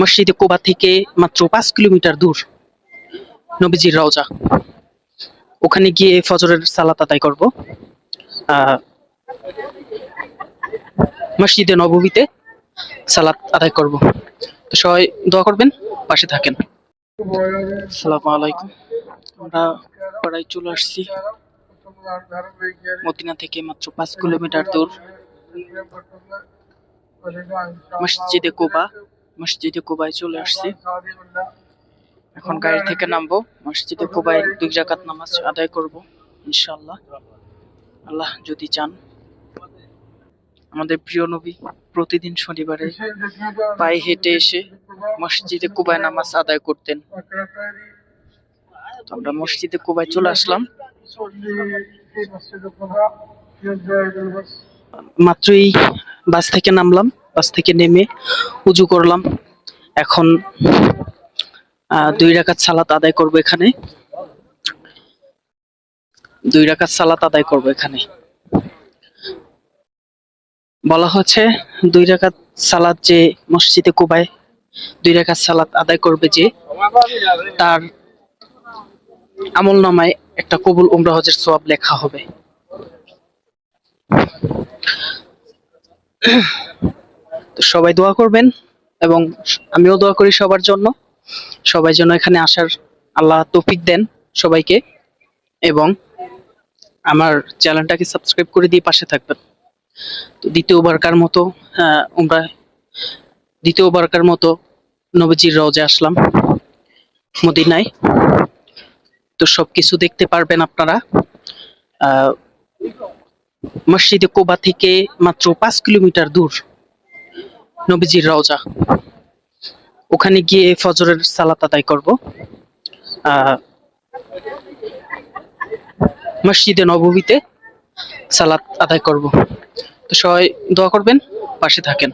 মসজিদে কোবা থেকে মাত্র পাঁচ কিলোমিটার দূর নবীজির রওজা। ওখানে গিয়ে ফজরের সালাত আদায় করব। মসজিদে নববীতে সালাত আদায় করব। তো সবাই দোয়া করবেন, পাশে থাকেন। সালাম আলাইকুম। আমরা প্রায় চলে আসছি। মদিনা থেকে মাত্র পাঁচ কিলোমিটার দূর। মসজিদে কোবা। মসজিদে কোবায় চলে আসছি। এখন গাড়ি থেকে নামবো। মসজিদে কোবায় দুই জাকাত নামাজ আদায় করব ইনশাআল্লাহ। আল্লাহ যদি চান। আমাদের প্রিয় নবী প্রতিদিন শনিবারে পায়ে হেঁটে এসে মসজিদে কুবায় নামাজ আদায় করতেন। তো আমরা মসজিদে কুবায় চলে আসলাম। মাত্রই বাস থেকে নামলাম। বাস থেকে নেমে উজু করলাম। এখন দুই রাকাত সালাত আদায় করব এখানে। দুই রাকাত সালাত আদায় করব এখানে। বলা হচ্ছে, দুই রাকাত সালাত যে মসজিদে কুবায়, দুই রাকাত সালাত আদায় করবে যে তার আমল নামায় একটা কবুল উমরা হজের সোয়াব লেখা হবে। সবাই দোয়া করবেন এবং আমিও দোয়া করি সবার জন্য। সবাই যেন এখানে আসার আল্লাহ তৌফিক দেন সবাইকে এবং আমার চ্যানেলটাকে সাবস্ক্রাইব করে দিয়ে পাশে থাকবেন। তো দ্বিতীয়বারকার মতো আমরা দ্বিতীয়বারকার মতো নবজির রওজে আসলাম মদিনায়। তো সব কিছু দেখতে পারবেন আপনারা। মসজিদে কোবা থেকে মাত্র পাঁচ কিলোমিটার দূর। নবীজির রওজা। ওখানে গিয়ে ফজরের সালাত আদায় করব। মসজিদে নববীতে সালাত আদায় করব। তো সবাই দোয়া করবেন, পাশে থাকেন।